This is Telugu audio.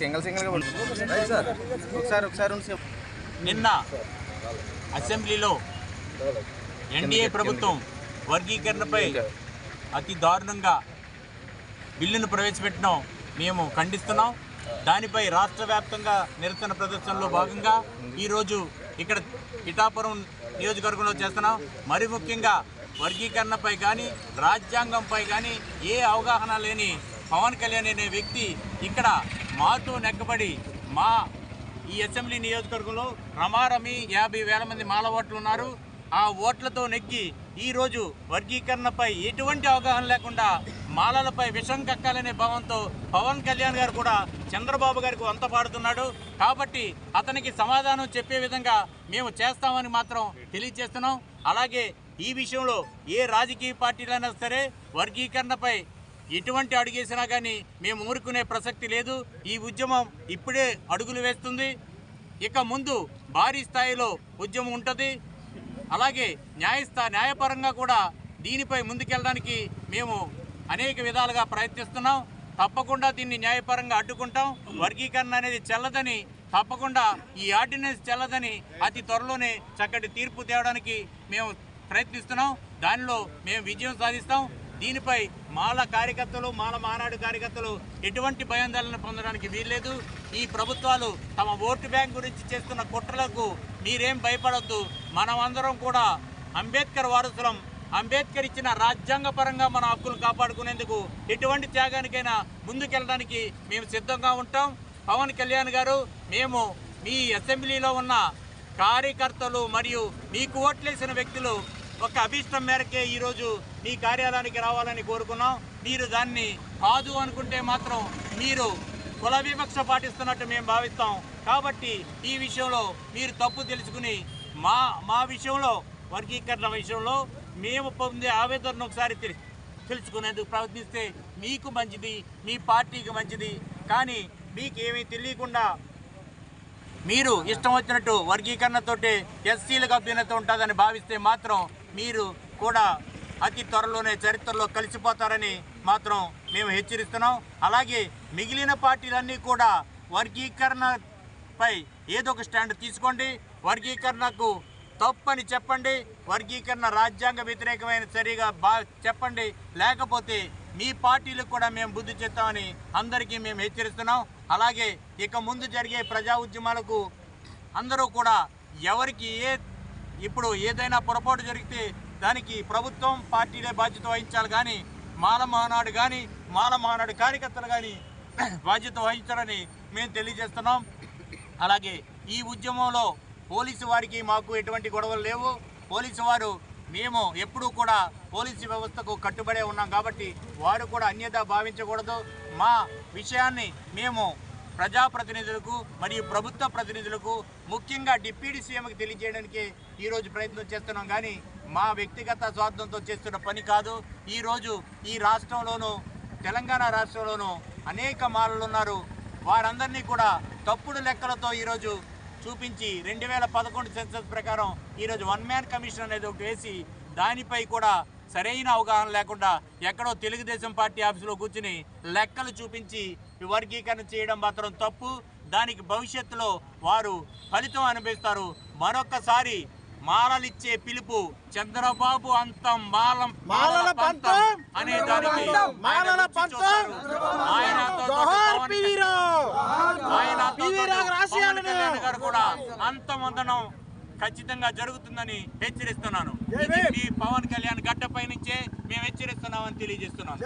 సింగిల్ సింగిల్ ఒకసారి ఒకసారి నిన్న అసెంబ్లీలో ఎన్డీఏ ప్రభుత్వం వర్గీకరణపై అతి దారుణంగా బిల్లును ప్రవేశపెట్టడం మేము ఖండిస్తున్నాం. దానిపై రాష్ట్ర వ్యాప్తంగా నిరసన ప్రదర్శనలో భాగంగా ఈరోజు ఇక్కడ ఇటాపురం నియోజకవర్గంలో చేస్తున్నాం. మరి ముఖ్యంగా వర్గీకరణపై కానీ రాజ్యాంగంపై కానీ ఏ అవగాహన లేని పవన్ కళ్యాణ్ అనే వ్యక్తి ఇక్కడ మాతో నెక్కబడి మా ఈ అసెంబ్లీ నియోజకవర్గంలో రమారమి యాభై వేల మంది మాల ఓట్లు ఉన్నారు. ఆ ఓట్లతో నెక్కి ఈరోజు వర్గీకరణపై ఎటువంటి అవగాహన లేకుండా మాలలపై విషం కక్కాలనే భావంతో పవన్ కళ్యాణ్ గారు కూడా చంద్రబాబు గారికి వంత పాడుతున్నాడు కాబట్టి అతనికి సమాధానం చెప్పే విధంగా మేము చేస్తామని మాత్రం తెలియజేస్తున్నాం. అలాగే ఈ విషయంలో ఏ రాజకీయ పార్టీలైనా సరే వర్గీకరణపై ఎటువంటి అడుగేసినా కానీ మేము ఊరుకునే ప్రసక్తి లేదు. ఈ ఉద్యమం ఇప్పుడే అడుగులు వేస్తుంది. ఇక ముందు భారీ స్థాయిలో ఉద్యమం ఉంటుంది. అలాగే న్యాయస్థా న్యాయపరంగా కూడా దీనిపై ముందుకెళ్ళడానికి మేము అనేక విధాలుగా ప్రయత్నిస్తున్నాం. తప్పకుండా దీన్ని న్యాయపరంగా అడ్డుకుంటాం. వర్గీకరణ అనేది చెల్లదని తప్పకుండా ఈ ఆర్డినెన్స్ చెల్లదని అతి త్వరలోనే చక్కటి తీర్పు తేవడానికి మేము ప్రయత్నిస్తున్నాం. దానిలో మేము విజయం సాధిస్తాం. దీనిపై మాల కార్యకర్తలు మాల మానాడు కార్యకర్తలు ఎటువంటి భయాందోళన పొందడానికి వీల్లేదు. ఈ ప్రభుత్వాలు తమ ఓటు బ్యాంక్ గురించి చేస్తున్న కుట్రలకు మీరేం భయపడొద్దు. మనమందరం కూడా అంబేద్కర్ వారసులం. అంబేద్కర్ ఇచ్చిన రాజ్యాంగపరంగా మన హక్కులు కాపాడుకునేందుకు ఎటువంటి త్యాగానికైనా ముందుకెళ్ళడానికి మేము సిద్ధంగా ఉంటాం. పవన్ కళ్యాణ్ గారు మేము మీ అసెంబ్లీలో ఉన్న కార్యకర్తలు మరియు మీకు ఓట్లేసిన వ్యక్తులు ఒక అభిష్టం మేరకే ఈరోజు మీ కార్యాలయానికి రావాలని కోరుకున్నాం. మీరు దాన్ని కాదు అనుకుంటే మాత్రం మీరు కుల వివక్ష పాటిస్తున్నట్టు మేము భావిస్తాం. కాబట్టి ఈ విషయంలో మీరు తప్పు తెలుసుకుని మా మా విషయంలో వర్గీకరణ విషయంలో మేము పొందే ఆవేదనను ఒకసారి తెలి తెలుసుకునేందుకు ప్రయత్నిస్తే మీకు మంచిది మీ పార్టీకి మంచిది. కానీ మీకు ఏమీ తెలియకుండా మీరు ఇష్టం వచ్చినట్టు వర్గీకరణతోటి ఎస్సీలకు అభ్యున్నత ఉంటుందని భావిస్తే మాత్రం మీరు కూడా అతి త్వరలోనే చరిత్రలో కలిసిపోతారని మాత్రం మేము హెచ్చరిస్తున్నాం. అలాగే మిగిలిన పార్టీలన్నీ కూడా వర్గీకరణపై ఏదో ఒక స్టాండ్ తీసుకోండి. వర్గీకరణకు తప్పని చెప్పండి. వర్గీకరణ రాజ్యాంగ వ్యతిరేకమైన చర్యగా బా చెప్పండి. లేకపోతే మీ పార్టీలకు కూడా మేము బుద్ధి చెప్తామని అందరికీ మేము హెచ్చరిస్తున్నాం. అలాగే ఇక ముందు జరిగే ప్రజా ఉద్యమాలకు అందరూ కూడా ఎవరికి ఏ ఇప్పుడు ఏదైనా పొరపాటు జరిగితే దానికి ప్రభుత్వం పార్టీలే బాధ్యత వహించాలి కానీ మాల మహానాడు కానీ మాల మహానాడు కార్యకర్తలు కానీ బాధ్యత వహించాలని మేము తెలియజేస్తున్నాం. అలాగే ఈ ఉద్యమంలో పోలీసు వారికి మాకు ఎటువంటి గొడవలు లేవు. పోలీసు వారు మేము ఎప్పుడూ కూడా పోలీసు వ్యవస్థకు కట్టుబడే ఉన్నాం కాబట్టి వారు కూడా అన్యత భావించకూడదు. మా విషయాన్ని మేము ప్రజాప్రతినిధులకు మరియు ప్రభుత్వ ప్రతినిధులకు ముఖ్యంగా డిప్యూటీ సీఎంకి తెలియజేయడానికి ఈరోజు ప్రయత్నం చేస్తున్నాం. కానీ మా వ్యక్తిగత స్వార్థంతో చేస్తున్న పని కాదు. ఈరోజు ఈ రాష్ట్రంలోనూ తెలంగాణ రాష్ట్రంలోనూ అనేక మాలలు ఉన్నారు వారందరినీ కూడా తప్పుడు లెక్కలతో ఈరోజు చూపించి రెండు వేల పదకొండు సెన్సస్ ప్రకారం ఈరోజు వన్ మ్యాన్ కమిషన్ అనేది ఒకటి వేసి దానిపై కూడా సరైన అవగాహన లేకుండా ఎక్కడో తెలుగుదేశం పార్టీ ఆఫీసులో కూర్చుని లెక్కలు చూపించి వర్గీకరణ చేయడం మాత్రం తప్పు. దానికి భవిష్యత్తులో వారు ఫలితం అనుభవిస్తారు. మరొక్కసారి మాలలిచ్చే పిలుపు చంద్రబాబు అంతం మాలం మాలల పంతం, అనే దానికి అంతమందనం ఖచ్చితంగా జరుగుతుందని హెచ్చరిస్తున్నాను. మీ పవన్ కళ్యాణ్ గడ్డపై నుంచే మేము హెచ్చరిస్తున్నామని తెలియజేస్తున్నాను.